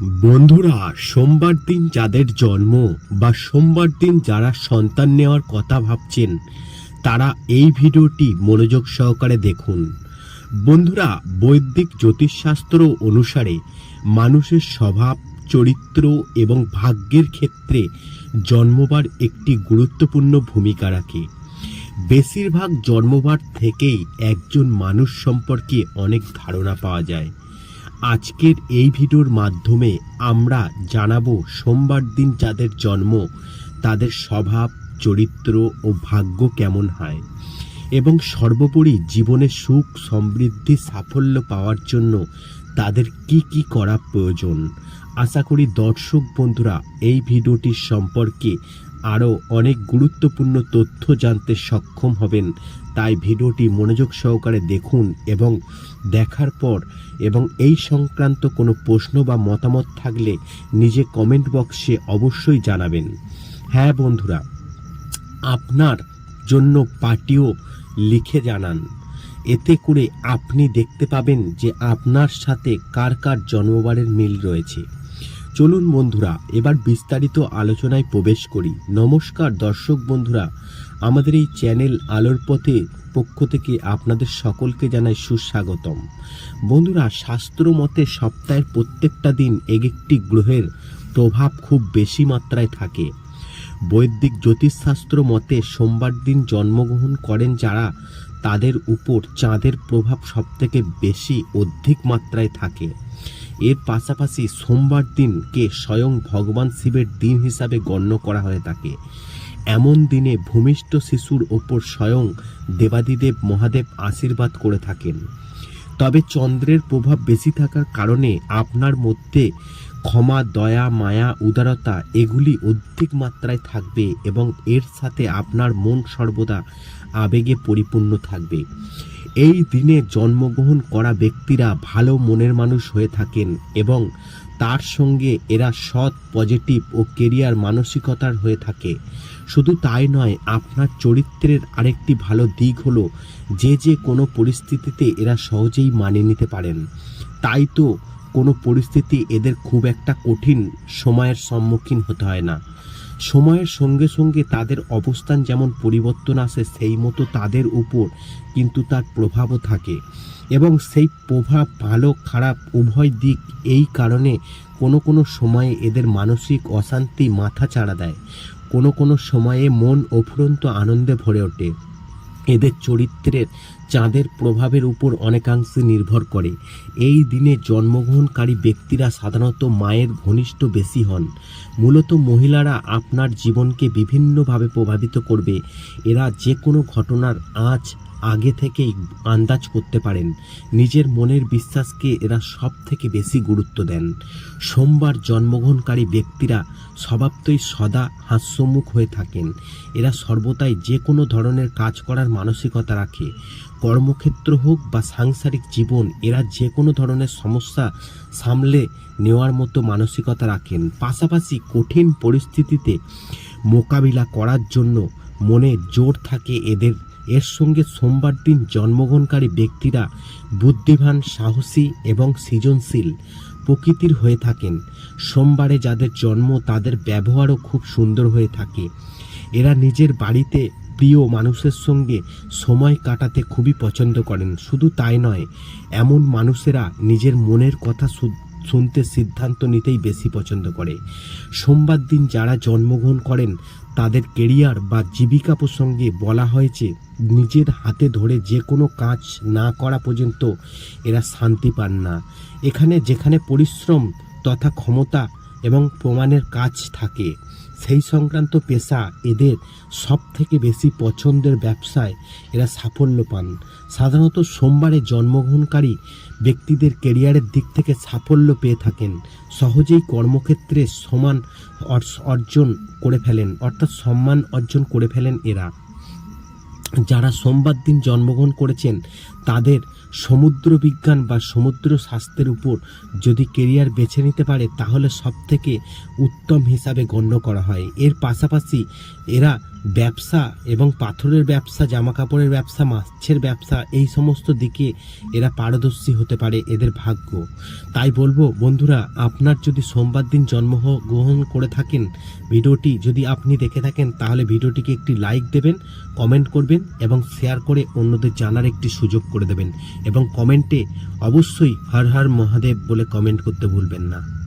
বন্ধুরা, সোমবার দিন যাদের জন্ম বা সোমবার দিন যারা সন্তান নেওয়ার কথা ভাবছেন, তারা এই ভিডিওটি মনোযোগ সহকারে দেখুন। বন্ধুরা, বৈদিক জ্যোতিষশাস্ত্র অনুসারে মানুষের স্বভাব, চরিত্র এবং ভাগ্যের ক্ষেত্রে জন্মবার একটি গুরুত্বপূর্ণ ভূমিকা রাখে। বেশিরভাগ জন্মবার থেকেই একজন মানুষ সম্পর্কে অনেক ধারণা পাওয়া যায়। আজকের এই ভিডিওর মাধ্যমে আমরা জানাব সোমবার দিন যাদের জন্ম, তাদের স্বভাব, চরিত্র ও ভাগ্য কেমন হয় এবং সর্বোপরি জীবনে সুখ, সমৃদ্ধি, সাফল্য পাওয়ার জন্য তাদের কি কি করা প্রয়োজন। আশা করি দর্শক বন্ধুরা এই ভিডিওটির সম্পর্কে আরও অনেক গুরুত্বপূর্ণ তথ্য জানতে সক্ষম হবেন। তাই ভিডিওটি মনোযোগ সহকারে দেখুন এবং দেখার পর এবং এই সংক্রান্ত কোনো প্রশ্ন বা মতামত থাকলে নিজে কমেন্ট বক্সে অবশ্যই জানাবেন। হ্যাঁ বন্ধুরা, আপনার জন্য পার্টিও লিখে জানান। এতে করে আপনি দেখতে পাবেন যে আপনার সাথে কার কার জন্মবারের মিল রয়েছে। চলুন বন্ধুরা, এবার বিস্তারিত আলোচনায় প্রবেশ করি। নমস্কার দর্শক বন্ধুরা, আমাদের এই চ্যানেল আলোর পথে পক্ষ থেকে আপনাদের সকলকে জানাই সুস্বাগতম। বন্ধুরা শাস্ত্র মতে সপ্তাহের প্রত্যেকটা দিন এক একটি গ্রহের প্রভাব খুব বেশি মাত্রায় থাকে। বৈদিক জ্যোতিষশাস্ত্র মতে সোমবার দিন জন্মগ্রহণ করেন যারা, তাদের উপর চাঁদের প্রভাব সবথেকে বেশি অধিক মাত্রায় থাকে। এর পাশাপাশি সোমবার দিনকে স্বয়ং ভগবান শিবের দিন হিসাবে গণ্য করা হয়ে থাকে এমন দিনে ভূমিষ্ঠ শিশুর ওপর স্বয়ং দেবাদিদেব মহাদেব আশীর্বাদ করে থাকেন। তবে চন্দ্রের প্রভাব বেশি থাকার কারণে আপনার মধ্যে ক্ষমা, দয়া, মায়া, উদারতা এগুলি অধিক মাত্রায় থাকবে এবং এর সাথে আপনার মন সর্বদা আবেগে পরিপূর্ণ থাকবে। এই দিনে জন্মগ্রহণ করা ব্যক্তিরা ভালো মনের মানুষ হয়ে থাকেন এবং তার সঙ্গে এরা সৎ পজিটিভ ও কেরিয়ার মানসিকতার হয়ে থাকে। শুধু তাই নয়, আপনার চরিত্রের আরেকটি ভালো দিক হলো যে যে কোনো পরিস্থিতিতে এরা সহজেই মানিয়ে নিতে পারেন। তাই তো কোনো পরিস্থিতি এদের খুব একটা কঠিন সময়ের সম্মুখীন হতে হয় না। সময়ের সঙ্গে সঙ্গে তাদের অবস্থান যেমন পরিবর্তন আসে, সেই মতো তাদের উপর কিন্তু তার প্রভাবও থাকে। এবং সেই প্রভাব, ভালো, খারাপ, উভয় দিক এই কারণে কোনো কোনো সময়ে এদের মানসিক অশান্তি মাথা চাড়া দেয়। কোনো কোনো সময়ে মন অফুরন্ত আনন্দে ভরে ওঠে। এদের চরিত্রের চাঁদের প্রভাবের উপর অনেকাংশে নির্ভর করে। এই দিনে জন্মগ্রহণকারী ব্যক্তিরা সাধারণত মায়ের ঘনিষ্ঠ বেশি হন। মূলত মহিলারা আপনার জীবনকে বিভিন্নভাবে প্রভাবিত করবে। এরা যে কোনো ঘটনার আঁচ আগে থেকেই আন্দাজ করতে পারেন। নিজের মনের বিশ্বাসকে এরা সব থেকে বেশি গুরুত্ব দেন। সোমবার জন্মগ্রহণকারী ব্যক্তিরা স্বভাবতই সদা হাস্যমুখ হয়ে থাকেন। এরা সর্বদাই যে কোনো ধরনের কাজ করার মানসিকতা রাখে। কর্মক্ষেত্র হোক বা সাংসারিক জীবন, এরা যে কোনো ধরনের সমস্যা সামলে নেওয়ার মতো মানসিকতা রাখেন। পাশাপাশি কঠিন পরিস্থিতিতে মোকাবিলা করার জন্য মনে জোর থাকে এদের এর সঙ্গে সোমবার দিন জন্মগ্রহণকারী ব্যক্তিরা বুদ্ধিমান, সাহসী এবং সৃজনশীল প্রকৃতির হয়ে থাকেন। সোমবারে যাদের জন্ম, তাদের ব্যবহারও খুব সুন্দর হয়ে থাকে। এরা নিজের বাড়িতে প্রিয় মানুষের সঙ্গে সময় কাটাতে খুবই পছন্দ করেন। শুধু তাই নয়, এমন মানুষেরা নিজের মনের কথা শুনতে সিদ্ধান্ত নিতেই বেশি পছন্দ করে। সোমবার দিন যারা জন্মগ্রহণ করেন, তাদের কেরিয়ার বা জীবিকা প্রসঙ্গে বলা হয়েছে, নিজের হাতে ধরে যে কোনো কাজ না করা পর্যন্ত এরা শান্তি পান না। এখানে যেখানে পরিশ্রম তথা ক্ষমতা এবং প্রমাণের কাজ থাকে। সেই সংক্রান্ত পেশা এদের সব থেকে বেশি পছন্দের ব্যবসায় এরা সাফল্য পান। সাধারণত সোমবারে জন্মগ্রহণকারী ব্যক্তিদের কেরিয়ারের দিক থেকে সাফল্য পেয়ে থাকেন। সহজেই কর্মক্ষেত্রে সমান অর্জন করে ফেলেন, অর্থাৎ সম্মান অর্জন করে ফেলেন এরা। যারা সোমবার দিন জন্মগ্রহণ করেছেন, তাদের সমুদ্র বিজ্ঞান বা সমুদ্র স্বাস্থ্যের উপর যদি কেরিয়ার বেছে নিতে পারে, তাহলে সব থেকে উত্তম হিসাবে গণ্য করা হয়। এর পাশাপাশি এরা ব্যবসা এবং পাথরের ব্যবসা জামা কাপড়ের ব্যবসা, মাছের ব্যবসা, এই সমস্ত দিকে এরা পারদর্শী হতে পারে এদের ভাগ্য। তাই বলব, বন্ধুরা, আপনার যদি সোমবার দিন জন্ম গ্রহণ করে থাকেন, ভিডিওটি যদি আপনি দেখে থাকেন, তাহলে ভিডিওটিকে একটি লাইক দেবেন, কমেন্ট করবেন এবং শেয়ার করে অন্যদের জানার একটি সুযোগ করে দেবেন এবং কমেন্টে অবশ্যই হর হর মহাদেব বলে কমেন্ট করতে ভুলবেন না।